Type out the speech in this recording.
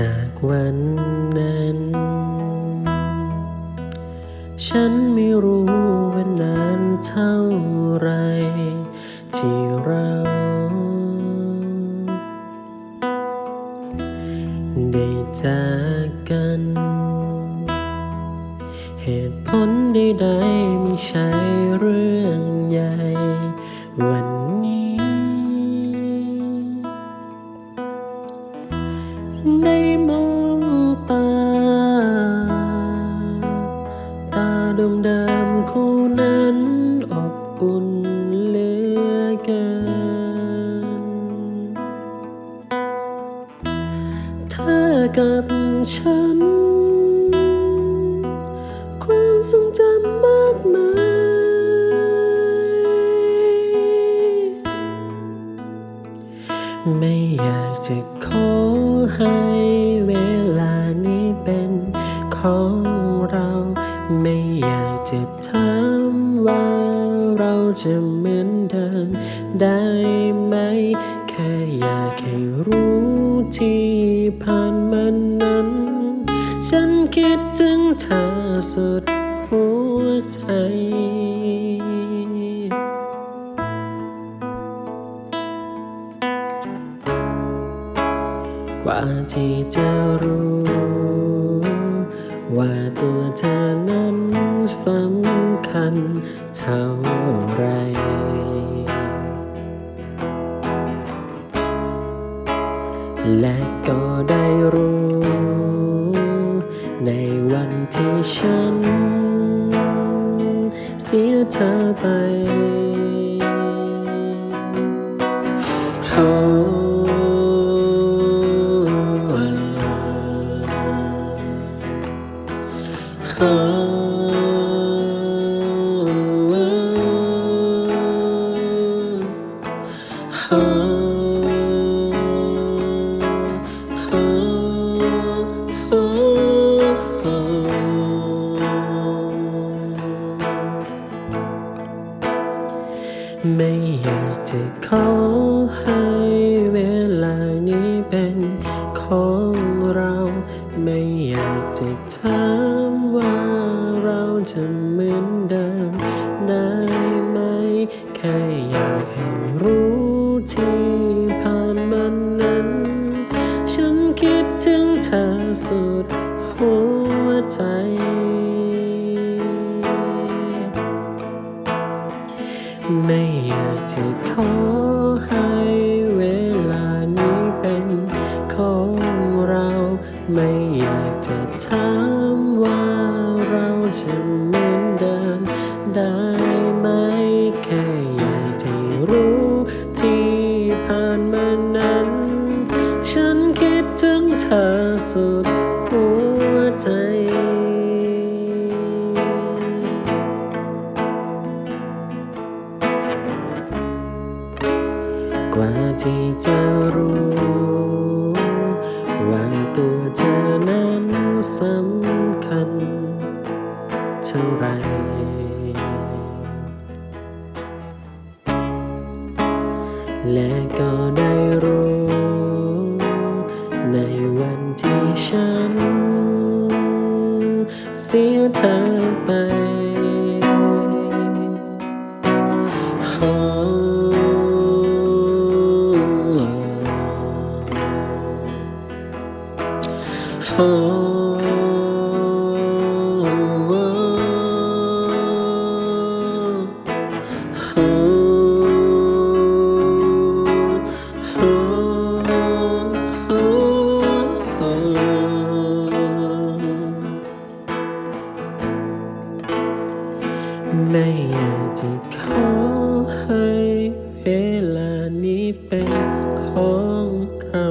จากวันนั้น ฉันไม่รู้ว่านานเท่าไร ที่เรา ได้จากกัน เหตุผลใดๆไม่ใช่เรื่องใหญ่วัน ได้มองตา ตาดวงดำคู่นั้นอบอุ่นเหลือเกิน เธอกับฉัน ไม่อยากจะขอให้เวลานี้เป็นของเรา ไม่อยากจะถามว่าเราจะเหมือนเดิมได้ไหม แค่อยากให้รู้ที่ผ่านมันนั้น ฉันคิดถึงเธอสุดหัวใจ กว่าที่จะรู้ ว่าตัวเธอนั้นสำคัญเท่าไร และก็ได้รู้ ในวันที่ฉัน เสียเธอไปโไม่อยากจะขอให้เวลานี้เป็นของเรา ไม่อยากจะถามว่า จะเหมือนเดิมได้ไหม แค่อยากให้รู้ที่ผ่านมันนั้น ฉันคิดถึงเธอสุดหัวใจ ไม่อยากจะขอให้ มือนเดิม ได้ไหมแค่อยากจะรู้ที่ผ่านมานั้น ฉันคิดถึงเธอสุดหัวใจกว่าที่จะรู้ ว่าตัวเธอนั้นสำคัญ เท่าไร และก็ได้รู้ ในวันที่ฉัน เสียเธอไปโไม่อยากจะขอให้เวลานี้เป็นของเรา